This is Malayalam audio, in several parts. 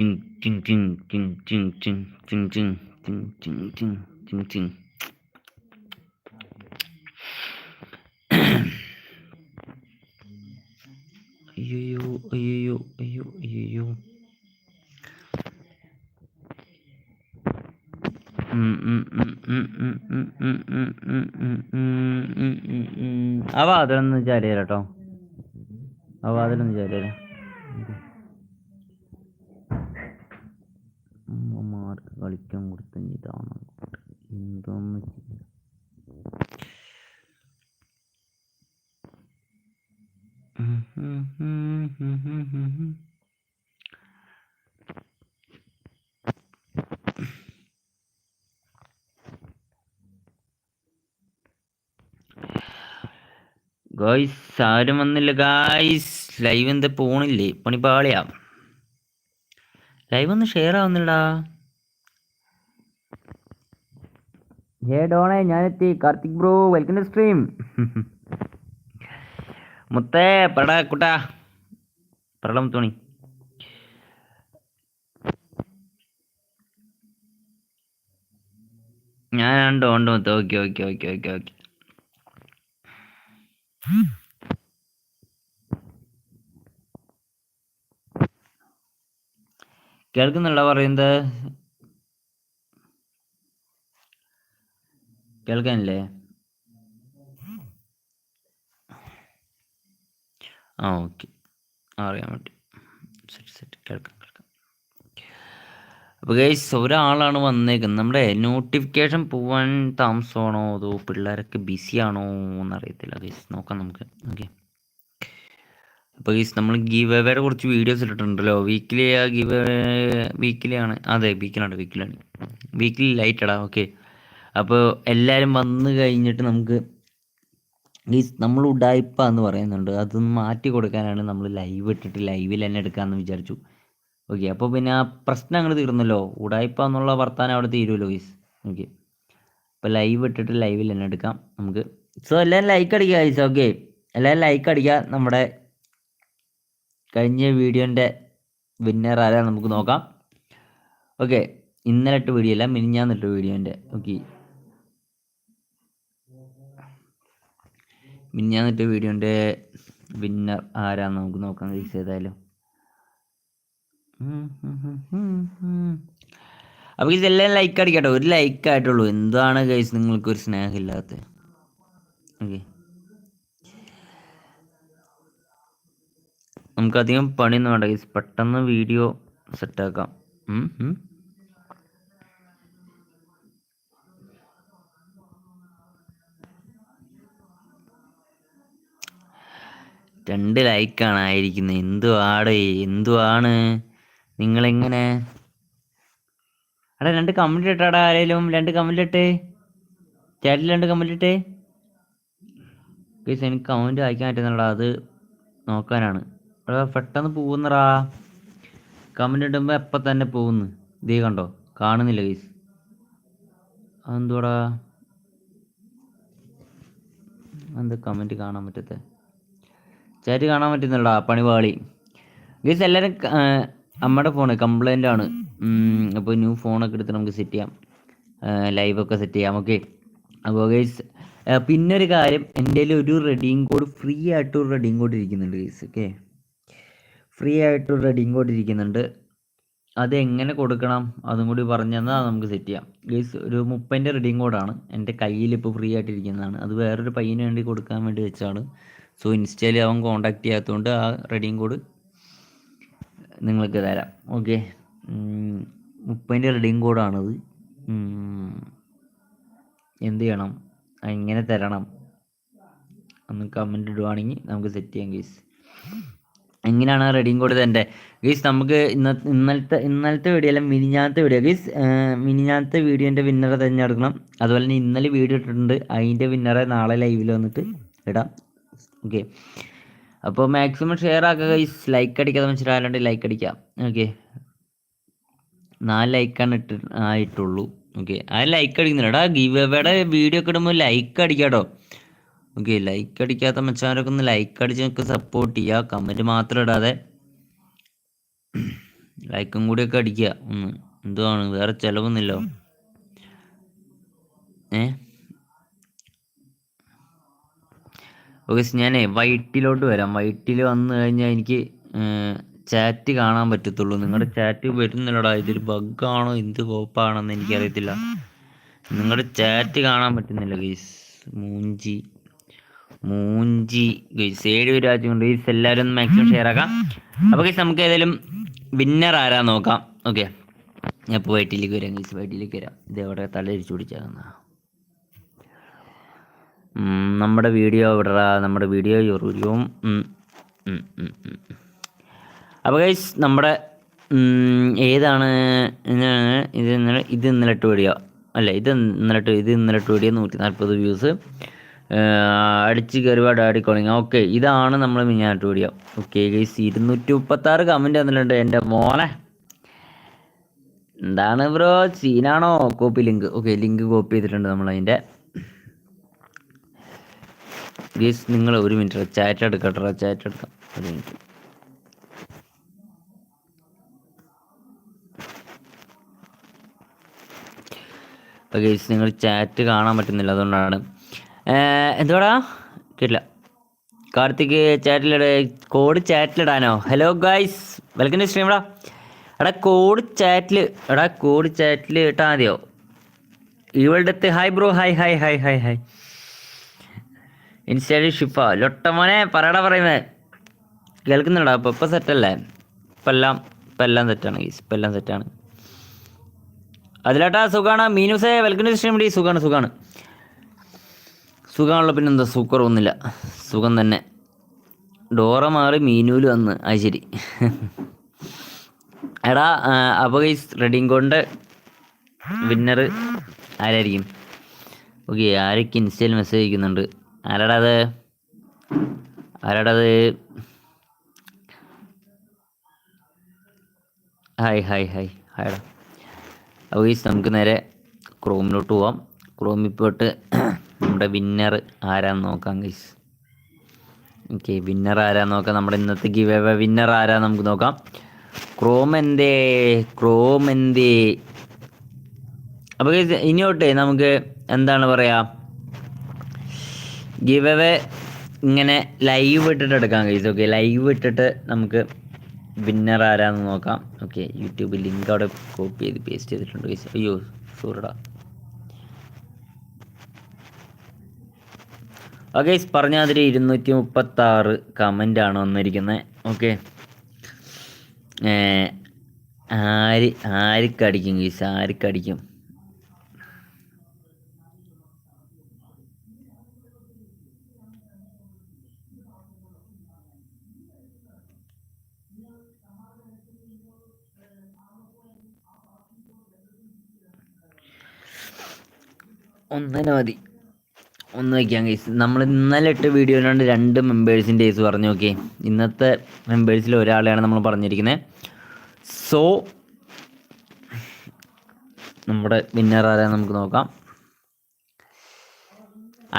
Ching ding, ding, ding, ding, ding, ding, ding, ding, ding, ding, ding. അയ്യോ അയ്യോ അയ്യോ അയ്യോ ആ വാതിലൊന്ന് ചാരിയ കേട്ടോ ആ വാതിലൊന്ന് ചാരിയ അമ്മമാർക്ക് കളിക്കാൻ കൊടുത്ത ഇതാണ്. എന്തോന്ന് ഗായ്സ് ആരും വന്നില്ല. ഗായ്സ് ലൈവ് എന്താ പോണില്ലേ? പണിപാളിയാ. ലൈവ് ഒന്ന് ഷെയർ ആവുന്നില്ലടാ. ഹേ ഡോണെ ഞാനെത്തി. Karthik bro welcome to stream മുത്തേ പടാ കുട്ടാ. പടം തോണി ഞാൻ ഉണ്ട് ഉണ്ട് മുത്ത. Okay okay okay okay okay. കേൾക്കുന്നുണ്ടോ പറയുന്നത്? കേൾക്കാനില്ലേ ആ ഓക്കെ അറിയാൻ വേണ്ടി സെറ്റ് സെറ്റ് കേൾക്കാം കേൾക്കാം അപ്പോൾ ഗൈസ് ഒരാളാണ് വന്നേക്കുന്നത്. നമ്മുടെ നോട്ടിഫിക്കേഷൻ പോവാൻ താമസമാണോ അതോ പിള്ളേരൊക്കെ ബിസി ആണോ എന്നറിയത്തില്ല ഗൈസ് നോക്കാം നമുക്ക്. ഓക്കെ അപ്പോൾ ഗൈസ് നമ്മൾ ഗീവ് വേറെ കുറച്ച് വീഡിയോസ് ഇട്ടിട്ടുണ്ടല്ലോ. വീക്കിലി ആ ഗീവ് വീക്കിലി ആണ്. അതെ വീക്കിലാണ് വീക്കിലാണ് വീക്കിലി ലൈറ്റ് ഇടാം ഓക്കെ അപ്പോൾ എല്ലാവരും വന്നു കഴിഞ്ഞിട്ട് നമുക്ക് ഈ നമ്മൾ ഉഡായിപ്പ എന്ന് പറയുന്നുണ്ട്. അതൊന്ന് മാറ്റി കൊടുക്കാനാണ് നമ്മൾ ലൈവ് ഇട്ടിട്ട് ലൈവിൽ തന്നെ എടുക്കാമെന്ന് വിചാരിച്ചു. ഓക്കെ അപ്പോൾ പിന്നെ ആ പ്രശ്നം അങ്ങോട്ട് തീർന്നല്ലോ. ഉടായ്പ എന്നുള്ള വർത്താനം അവിടെ തീരുമല്ലോ ഗീസ് ഓക്കെ അപ്പോൾ ലൈവ് ഇട്ടിട്ട് ലൈവിൽ തന്നെ എടുക്കാം നമുക്ക്. സോ എല്ലാവരും ലൈക്ക് അടിക്കുക ഗൈസ് ഓക്കെ എല്ലാവരും ലൈക്ക് അടിക്കുക. നമ്മുടെ കഴിഞ്ഞ വീഡിയോന്റെ വിന്നർ ആരാ നമുക്ക് നോക്കാം. ഓക്കെ ഇന്നലെ ഇട്ട വീഡിയോ അല്ല മിനിഞ്ഞാന്നിട്ട വീഡിയോന്റെ ഓക്കെ മിനിഞ്ഞാന്നിട്ട വീഡിയോന്റെ വിന്നർ ആരാന്ന് നമുക്ക് നോക്കാം ഗൈസ് ഏതായാലും. അപ്പോൾ ഇതെല്ലാം ലൈക്ക് അടിക്കട്ടെ. ഒരു ലൈക്ക് ആയിട്ടുള്ളൂ. എന്താണ് ഗൈസ് നിങ്ങൾക്ക് ഒരു സ്നേഹമില്ലാത്ത ഓക്കെ നമുക്കധികം പണിയൊന്നും വേണ്ട ഗൈസ് പെട്ടെന്ന് വീഡിയോ സെറ്റാക്കാം രണ്ട് ലൈക്കാണ് ആയിരിക്കുന്നത്. എന്തുവാടെ? എന്തുവാണ്? നിങ്ങളെങ്ങനെ? അടാ രണ്ട് കമന്റ് ഇട്ടാടാ ആരേലും. രണ്ട് കമന്റ് ഇട്ടേ. ചാറ്റിൽ രണ്ട് കമന്റ് ഇട്ടേ. പ്ലീസ് എനിക്ക് കമന്റ് വായിക്കാൻ പറ്റുന്നുണ്ടോ അത് നോക്കാനാണ്. അടാ പെട്ടെന്ന് പോകുന്നടാ. കമന്റ് ഇടുമ്പോൾ എപ്പം തന്നെ പോകുന്നു? ഇതേ കണ്ടോ? കാണുന്നില്ല കേസ് അതെന്തുവാടാ? എന്ത് കമന്റ് കാണാൻ പറ്റത്തെ? ചാറ്റ് കാണാൻ പറ്റുന്നുണ്ടോ? പണിപാളി. ഗൈസ് എല്ലാവരും നമ്മുടെ ഫോണ് കംപ്ലൈന്റ് ആണ്. അപ്പോൾ ന്യൂ ഫോണൊക്കെ എടുത്ത് നമുക്ക് സെറ്റ് ചെയ്യാം. ലൈവൊക്കെ സെറ്റ് ചെയ്യാം. ഓക്കെ അപ്പോൾ ഗൈസ് പിന്നെ ഒരു കാര്യം എന്റെ ഒരു റെഡിങ് കോഡ് ഫ്രീ ആയിട്ട് ഒരു റെഡിങ് കോഡ് ഇരിക്കുന്നുണ്ട് ഗൈസ് ഓക്കെ ഫ്രീ ആയിട്ട് ഒരു റെഡിങ് കോഡ് ഇരിക്കുന്നുണ്ട്. അത് എങ്ങനെ കൊടുക്കണം? അതും കൂടി പറഞ്ഞു തന്നാൽ നമുക്ക് സെറ്റ് ചെയ്യാം. ഗൈസ് ഒരു മുപ്പതിന്റെ റെഡിങ് കോഡാണ് എന്റെ കയ്യിൽ ഇപ്പോൾ ഫ്രീ ആയിട്ട് ഇരിക്കുന്നതാണ്. അത് വേറൊരു പയ്യന് വേണ്ടി കൊടുക്കാൻ വേണ്ടി വെച്ചാണ് സോ ഇൻസ്റ്റയിൽ അവൻ കോണ്ടാക്ട് ചെയ്യാത്തതുകൊണ്ട് ആ റെഡിയും കോഡ് നിങ്ങൾക്ക് തരാം. ഓക്കെ മുപ്പതിന്റെ റെഡിയും കോഡാണത് എന്ത് ചെയ്യണം? എങ്ങനെ തരണം. ഒന്ന് കമന്റ് ഇടുവാണെങ്കിൽ നമുക്ക് സെറ്റ് ചെയ്യാം ഗീസ് എങ്ങനെയാണ് റെഡിയും കോഡ് തരേണ്ടത് ഗീസ് നമുക്ക് ഇന്ന ഇന്നലത്തെ ഇന്നലത്തെ വീഡിയോ അല്ല മിനിഞ്ഞാത്ത വീഡിയോ ഗീസ് മിനിഞ്ഞാത്ത വീഡിയോന്റെ വിന്നറെ തിരഞ്ഞെടുക്കണം അതുപോലെ തന്നെ ഇന്നലെ വീഡിയോ ഇട്ടിട്ടുണ്ട്. അതിന്റെ വിന്നറെ നാളെ ലൈവിൽ വന്നിട്ട് ഇടാം. ഓക്കെ അപ്പോൾ മാക്സിമം ഷെയർ ആക്കുക ഗൈസ് ലൈക്ക് അടിക്കാതെ മനസ്സിലായാലുണ്ട് ലൈക്ക് അടിക്കാം. ഓക്കെ നാല് ലൈക്കാണ് ഇട്ട് ആയിട്ടുള്ളൂ ഓക്കെ ആ ലൈക്ക് അടിക്കുന്നില്ലടാ ഗീവ് വീഡിയോ ഒക്കെ ഇടുമ്പോൾ ലൈക്ക് അടിക്കാട്ടോ ഓക്കെ ലൈക്ക് അടിക്കാത്ത മച്ചാരൊക്കെ ഒന്ന് ലൈക്ക് അടിച്ച് നമുക്ക് സപ്പോർട്ട് ചെയ്യുക കമന്റ് മാത്രം ഇടാതെ. ലൈക്കും കൂടിയൊക്കെ അടിക്കുക ഒന്ന്. എന്തുവാണ്? വേറെ ചിലവൊന്നുമില്ലോ. ഏ? ഓക്കെ ഞാനേ വൈറ്റിലോട്ട് വരാം. വൈറ്റിൽ വന്നു കഴിഞ്ഞാൽ എനിക്ക് ചാറ്റ് കാണാൻ പറ്റത്തുള്ളൂ. നിങ്ങളുടെ ചാറ്റ് വരുന്നില്ലടാ ഇതൊരു ബഗ്ഗാണോ എന്ത് കോപ്പാണെന്ന് എനിക്കറിയത്തില്ല. നിങ്ങളുടെ ചാറ്റ് കാണാൻ പറ്റുന്നില്ല ഗൈസ് മൂഞ്ചി. മൂഞ്ചി ഗൈസ് ഏഴ് രാജ്യം രാജ്യമുണ്ട് ഗൈസ് എല്ലാവരും ഒന്ന് മാക്സിമം ഷെയർ ആക്കാം. അപ്പോൾ ഗൈസ് നമുക്ക് ഏതായാലും വിന്നർ ആരാ നോക്കാം. ഓക്കെ ഞാൻ ഇപ്പോൾ വൈറ്റിലേക്ക് വരാം ഗൈസ് വൈറ്റിലേക്ക് വരാം. ഇത് എവിടെ? തലയിരിച്ചു പിടിച്ചാകുന്ന നമ്മുടെ വീഡിയോ എവിടെടാ നമ്മുടെ വീഡിയോ യൂറിയും അപ്പോൾ ഗൈസ് നമ്മുടെ ഏതാണ് ഇത് ഇന്നലെ ഇത് ഇന്നലെ ഇട്ട് വീഡിയോ അല്ല ഇത് ഇന്നലെ ഇട്ട് ഇത് ഇന്നലെ ഇട്ട് വീഡിയോ നൂറ്റി നാൽപ്പത് വ്യൂസ് അടിച്ച് കയറുക ഡാഡി കോളിങ് ഓക്കെ ഇതാണ് നമ്മൾ മിഞ്ഞാട്ട് വീഡിയോ ഓക്കെ ഗൈസ് ഇരുന്നൂറ്റി മുപ്പത്താറ് കമന്റ് വന്നിട്ടുണ്ട് എന്റെ മോനെ. എന്താണ് bro സീനാണോ copy link okay link copy ചെയ്തിട്ടുണ്ട് നമ്മൾ അതിന്റെ ഗീസ് നിങ്ങൾ ഒരു മിനിറ്റ് ചാറ്റ് എടുക്കട്ടെ ചാറ്റ് എടുക്കാം. ഒരു മിനിറ്റ്. അപ്പോൾ ഗീസ് നിങ്ങൾ ചാറ്റ് കാണാൻ പറ്റുന്നില്ല അതുകൊണ്ടാണ്. എന്തുവാടാ? കേട്ടില്ല. കാർത്തിക് ചാറ്റിലിട code ചാറ്റിലിടാനോ hello guys welcome to stream എടാ എടാ കോഡ് ചാറ്റിൽ എടാ കോഡ് ചാറ്റിൽ ഇട്ടാൽ മതിയോ? ഇവളുടെ hi bro hi hi hi hi hi ഇൻസ്റ്റാലി Shifa. ലൊട്ടമോനെ പറയടാ പറയുന്നത് കേൾക്കുന്നുണ്ടോ? അപ്പോൾ ഇപ്പം സെറ്റല്ലേ? ഇപ്പം എല്ലാം ഇപ്പം എല്ലാം സെറ്റാണ് ഗീസ് ഇപ്പം എല്ലാം സെറ്റാണ്. അതിലേട്ടാ സുഖമാണ് മീനുസേ വെൽക്കം ടു സ്ട്രീം ഡി സുഖമാണ് സുഖമാണ് സുഖമാണല്ലോ പിന്നെ എന്താ സൂക്കർ ഒന്നുമില്ല. സുഖം തന്നെ. ഡോറ മാറി മീനൂൽ വന്ന്. അത് ശരി. എടാ അപ്പോൾ ഗൈസ് റെഡിങ് കൊണ്ട് വിന്നർ ആരായിരിക്കും? ഓക്കെ ആരൊക്കെ ഇൻസ്റ്റയിൽ മെസ്സേജ് അയക്കുന്നുണ്ട്? ആരാടാ അത്? ആരാടാ ഹായ് ഹായ് ഹായ് ഹായടാ അപ്പോൾ ഈ നമുക്ക് നേരെ ക്രോമിലോട്ട് പോവാം. ക്രോമിൽ പോയിട്ട് നമ്മുടെ വിന്നർ ആരാന്ന് നോക്കാം ഗൈസ് ഓക്കെ വിന്നർ ആരാന്ന് നോക്കാം. നമ്മുടെ ഇന്നത്തെ ഗിവ് എവ വിന്നർ ആരാന്ന് നമുക്ക് നോക്കാം. ക്രോം എന്തേ? ക്രോം എന്തേ? അപ്പോൾ ഇനി ഇനിയോട്ടെ നമുക്ക് എന്താണ് പറയുക ഗിവ് അവേ ഇങ്ങനെ ലൈവ് ഇട്ടിട്ട് എടുക്കാം കഴിയും ഓക്കെ ലൈവ് ഇട്ടിട്ട് നമുക്ക് വിന്നർ ആരാന്ന് നോക്കാം. ഓക്കെ യൂട്യൂബ് ലിങ്ക് അവിടെ കോപ്പി ചെയ്ത് പേസ്റ്റ് ചെയ്തിട്ടുണ്ട് അയ്യോ സൂറടാ ഓക്കെ പറഞ്ഞ മാതിരി ഇരുന്നൂറ്റി മുപ്പത്തി ആറ് കമന്റ് ആണ് വന്നിരിക്കുന്നത് ഓക്കെ ആര് ആർക്കടിക്കും ഗീസ് ആർക്കടിക്കും ഒന്നര മതി. ഒന്ന് വയ്ക്കാം ഗൈസ് നമ്മൾ ഇന്നലെ ഇട്ട വീഡിയോയിലാണ് രണ്ട് മെമ്പേഴ്സിന്റെ കേസ് പറഞ്ഞു നോക്കി ഇന്നത്തെ മെമ്പേഴ്സിൽ ഒരാളെയാണ് നമ്മൾ പറഞ്ഞിരിക്കുന്നത് സോ നമ്മുടെ വിന്നർ ആരാണ് നമുക്ക് നോക്കാം.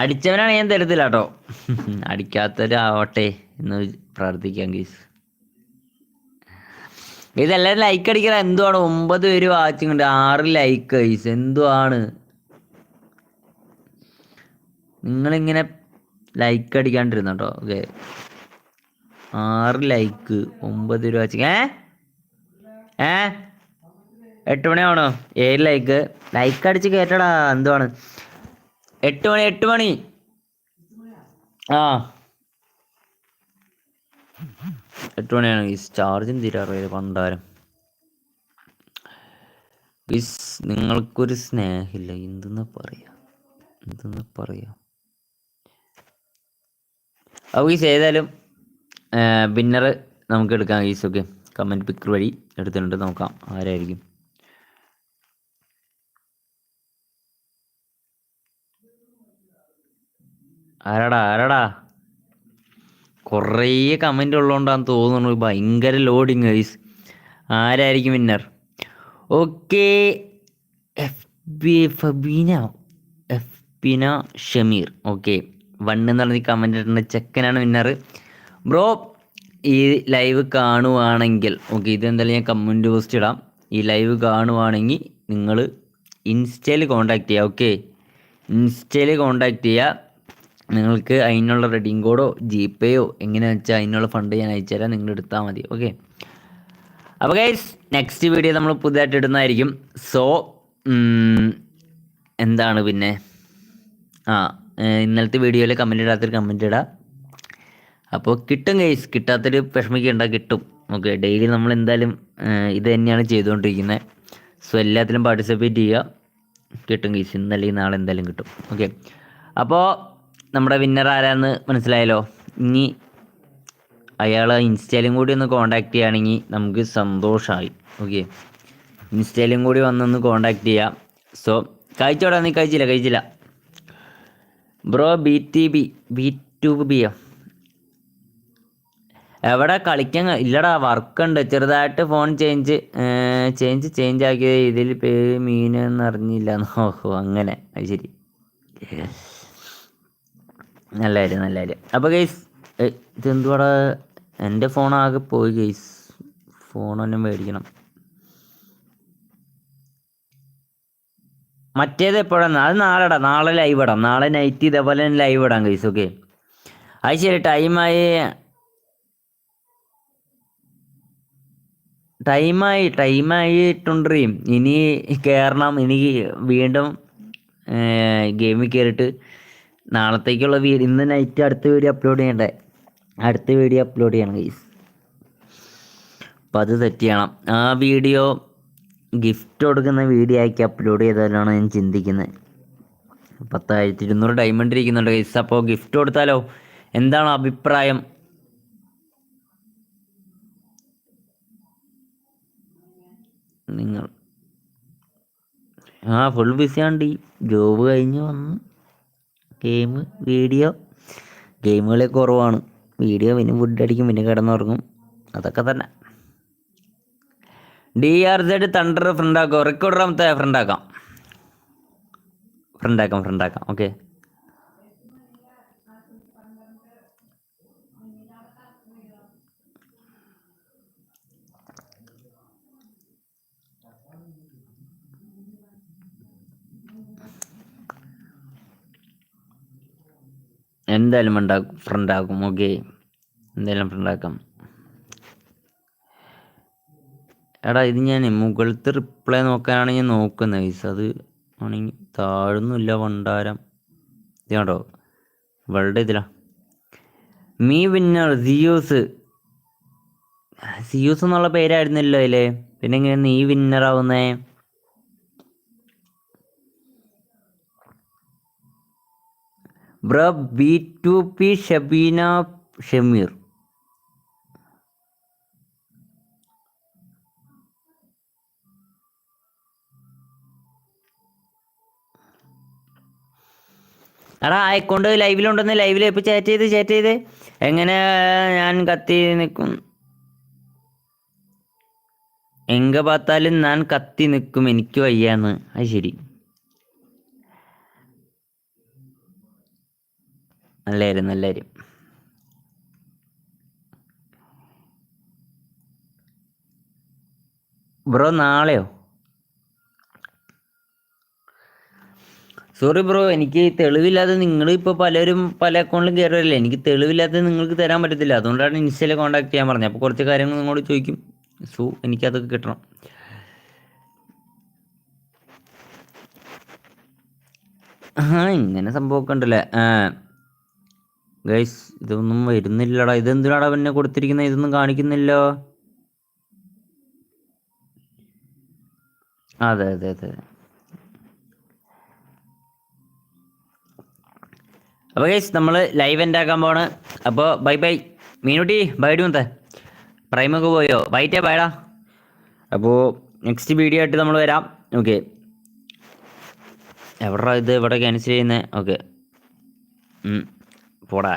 അടിച്ചവനാണ് ഞാൻ തരത്തില്ല കേട്ടോ അടിക്കാത്തവരാവട്ടെ എന്ന് പ്രാർത്ഥിക്കാം കേസ് ഇതെല്ലാവരും ലൈക്ക് അടിക്കണം എന്തുവാണ്? ഒമ്പത് പേര് വാച്ചിങ്ങുണ്ട് ആറ് ലൈക്ക് ഗൈസ് എന്തുവാണ്? നിങ്ങളിങ്ങനെ ലൈക്ക് അടിക്കാണ്ടിരുന്നു ഓക്കെ ആറ് ലൈക്ക് ഒമ്പത് രൂപ വെച്ച്. ഏ? ഏ? എട്ട് മണിയാണോ ഏഴ് ലൈക്ക് ലൈക്ക് അടിച്ച് കേട്ടടാ എന്തുവാണ്? എട്ട് മണി എട്ട് മണി. ആ. എട്ട് മണിയാണ്. ഈ ചാർജും തീരാറില്ല പണ്ടാരം. ഗീസ് നിങ്ങൾക്കൊരു സ്നേഹമില്ല. എന്തെന്നാ പറയാ? എന്തെന്നാ പറയാ? ഗീസ് ഏതായാലും വിന്നർ നമുക്ക് എടുക്കാം ഈസ് ഓക്കെ കമന്റ് പിക്കർ വഴി എടുത്തിട്ടുണ്ട് നോക്കാം ആരായിരിക്കും. ആരാടാ ആരാടാ? കുറേ കമന്റ് ഉള്ളതുകൊണ്ടാന്ന് തോന്നുന്നു ഭയങ്കര ലോഡിങ് ഗൈസ് ആരായിരിക്കും winner okay F B Fabeena F Bina Shameer okay one എന്ന് പറഞ്ഞ കമന്റ് ഇട്ടുണ്ട് ചെക്കനാണ് വിന്നർ ബ്രോ ഈ ലൈവ് കാണുവാണെങ്കിൽ ഓക്കെ ഇതെന്തായാലും ഞാൻ കമന്റ് പോസ്റ്റ് ഇടാം. ഈ ലൈവ് കാണുവാണെങ്കിൽ നിങ്ങൾ ഇൻസ്റ്റയിൽ കോണ്ടാക്ട് ചെയ്യുക ഓക്കെ ഇൻസ്റ്റയിൽ കോണ്ടാക്ട് ചെയ്യുക. നിങ്ങൾക്ക് അതിനുള്ള റെഡിങ് കോഡോ ജി പേയോ എങ്ങനെയാണെന്ന് വെച്ചാൽ അതിനുള്ള ഫണ്ട് ഞാൻ അയച്ചു തരാം. നിങ്ങൾ എടുത്താൽ മതി ഓക്കെ അപ്പോൾ ഗൈസ് നെക്സ്റ്റ് വീഡിയോ നമ്മൾ പുതിയതായിട്ട് ഇടുന്നതായിരിക്കും. സോ എന്താണ് പിന്നെ? ആ ഇന്നലത്തെ വീഡിയോയിൽ കമന്റ് ഇടാത്തൊരു കമന്റ് ഇടാം. അപ്പോൾ കിട്ടും കേസ് കിട്ടാത്തൊരു വിഷമിക്കേണ്ട കിട്ടും. ഓക്കെ ഡെയിലി നമ്മൾ എന്തായാലും ഇത് തന്നെയാണ് ചെയ്തുകൊണ്ടിരിക്കുന്നത് സോ എല്ലാത്തിലും പാർട്ടിസിപ്പേറ്റ് ചെയ്യുക കിട്ടും ഗൈസ് ഇന്നല്ലെങ്കിൽ നാളെ എന്തായാലും കിട്ടും. ഓക്കെ അപ്പോൾ നമ്മുടെ വിന്നർ ആരാന്ന് മനസ്സിലായല്ലോ? ഇനി അയാൾ ഇൻസ്റ്റയിലും കൂടി ഒന്ന് കോണ്ടാക്ട് ചെയ്യുകയാണെങ്കിൽ നമുക്ക് സന്തോഷമായി ഓക്കെ ഇൻസ്റ്റയിലും കൂടി വന്നൊന്ന് കോണ്ടാക്ട് ചെയ്യാം. സോ കഴിച്ചോടാ നീ? കഴിച്ചില്ല കഴിച്ചില്ല. Bro B T B B to ബിയോ എവിടെ കളിക്കാൻ ഇല്ലടാ വർക്കുണ്ട്. ചെറുതായിട്ട് ഫോൺ ചേഞ്ച് ചേഞ്ച് ചേഞ്ച് ആക്കിയത്. ഇതിൽ പേര് മീൻ എന്ന് അറിഞ്ഞില്ല. ഓഹോ അങ്ങനെ. അത് ശരി. നല്ല കാര്യം നല്ല കാര്യം. അപ്പോൾ ഗെയ്സ് ഇതെന്തുവാടാ? എന്റെ ഫോൺ ആകെ പോയി ഗെയ്സ് ഫോൺ തന്നെ മേടിക്കണം. മറ്റേത് എപ്പോഴാണ്? അത് നാളെടാ. നാളെ ലൈവ് ഇടാം. നാളെ നൈറ്റ് ഇതേപോലെ തന്നെ ലൈവ് ഇടാം ഗൈസ് ഓക്കെ അത് ശരി. ടൈമായി ടൈമായി ടൈമായിട്ടുണ്ട് ഇനി കയറണം ഇനി വീണ്ടും ഗെയിമിൽ കയറിയിട്ട് നാളത്തേക്കുള്ള വീഡിയോ ഇന്ന് നൈറ്റ് അടുത്ത വീഡിയോ അപ്ലോഡ് ചെയ്യണ്ടേ? അടുത്ത വീഡിയോ അപ്ലോഡ് ചെയ്യണം ഗൈസ് അപ്പം അത് സെറ്റ് ചെയ്യണം. ആ വീഡിയോ ഗിഫ്റ്റ് കൊടുക്കുന്ന വീഡിയോ ആക്കി അപ്ലോഡ് ചെയ്താലാണ് ഞാൻ ചിന്തിക്കുന്നത്. പത്തായിരത്തി ഇരുന്നൂറ് ഡയമണ്ട് ഇരിക്കുന്നുണ്ട് ഗൈസ് അപ്പോൾ ഗിഫ്റ്റ് കൊടുത്താലോ? എന്താണ് അഭിപ്രായം? നിങ്ങൾ ആ ഫുൾ ബിസിയാണ്ട് ജോബ് കഴിഞ്ഞ് വന്ന്. ഗെയിം വീഡിയോ ഗെയിമുകളെ കുറവാണ്. വീഡിയോ പിന്നെ ഫുഡ് അടിക്കും പിന്നെ കിടന്നുറങ്ങും. അതൊക്കെ തന്നെ. ഡി ആർ സെഡ് തണ്ടർ ഫ്രണ്ടാക്കാം റെക്കോർഡറാമത്തെ ഫ്രണ്ടാക്കാം ഫ്രണ്ടാക്കാം ഫ്രണ്ടാക്കാം ഓക്കെ എന്തായാലും ഉണ്ടാക്കും ഫ്രണ്ടാക്കും ഓക്കെ എന്തായാലും ഫ്രണ്ടാക്കാം എടാ ഇത് ഞാൻ മുകളിലത്തെ റിപ്ലൈ നോക്കാനാണ് ഞാൻ നോക്കുന്നത് ഗൈസ് അത് ആണെങ്കിൽ താഴ്ന്നില്ല വണ്ടാരം. ഇത് കണ്ടോ? ഇവളുടെ ഇതിലാ. മീ വിന്നർ സിയൂസ് സിയൂസ് എന്നുള്ള പേരായിരുന്നല്ലോ അല്ലേ പിന്നെ എങ്ങനെ നീ വിന്നർ ആവുന്നേ? ബ്രീ ടു പി ഷബീന ഷമീർ. എടാ ആയിക്കൊണ്ട് ലൈവിലുണ്ടെന്ന് ലൈവിൽ ഇപ്പൊ ചാറ്റ് ചെയ്ത് ചാറ്റ് ചെയ്ത്. എങ്ങനെ ഞാൻ കത്തി നിൽക്കും എങ്ക പാത്താലും ഞാൻ കത്തി നിൽക്കും എനിക്ക് വയ്യാന്ന്. അത് ശരി. നല്ലായിരുന്നു നല്ലായിരുന്നു ബ്രോ നാളെയോ? സോറി ബ്രോ എനിക്ക് തെളിവില്ലാതെ നിങ്ങൾ ഇപ്പോൾ പലരും പല അക്കൗണ്ടിലും കയറില്ലേ എനിക്ക് തെളിവില്ലാതെ നിങ്ങൾക്ക് തരാൻ പറ്റത്തില്ല. അതുകൊണ്ടാണ് ഇൻസ്റ്റയിൽ കോൺടാക്ട് ചെയ്യാൻ പറഞ്ഞത്. അപ്പോൾ കുറച്ച് കാര്യങ്ങൾ നിങ്ങളോട് ചോദിക്കും. സോ എനിക്കതൊക്കെ കിട്ടണം. ആ ഇങ്ങനെ സംഭവമൊക്കെ ഉണ്ടല്ലേ? ഗൈസ് ഇതൊന്നും വരുന്നില്ലടാ. ഇതെന്തിനാടാ പിന്നെ കൊടുത്തിരിക്കുന്നത് ഇതൊന്നും കാണിക്കുന്നില്ലോ അതെ അതെ അതെ. അപ്പോൾ ഗൈസ് നമ്മൾ ലൈവ് എന്റെ ആക്കാൻ പോണ് അപ്പോൾ ബൈ ബൈ മീനുട്ടി ബൈ ഡൂത്തെ പ്രൈമൊക്കെ പോയോ? വൈറ്റേ ബൈഡാ അപ്പോൾ നെക്സ്റ്റ് വീഡിയോ ആയിട്ട് നമ്മൾ വരാം. ഓക്കെ എവിടെ ഇത്? ഇവിടെ ക്യാൻസൽ ചെയ്യുന്നത് ഓക്കെ പോടാ.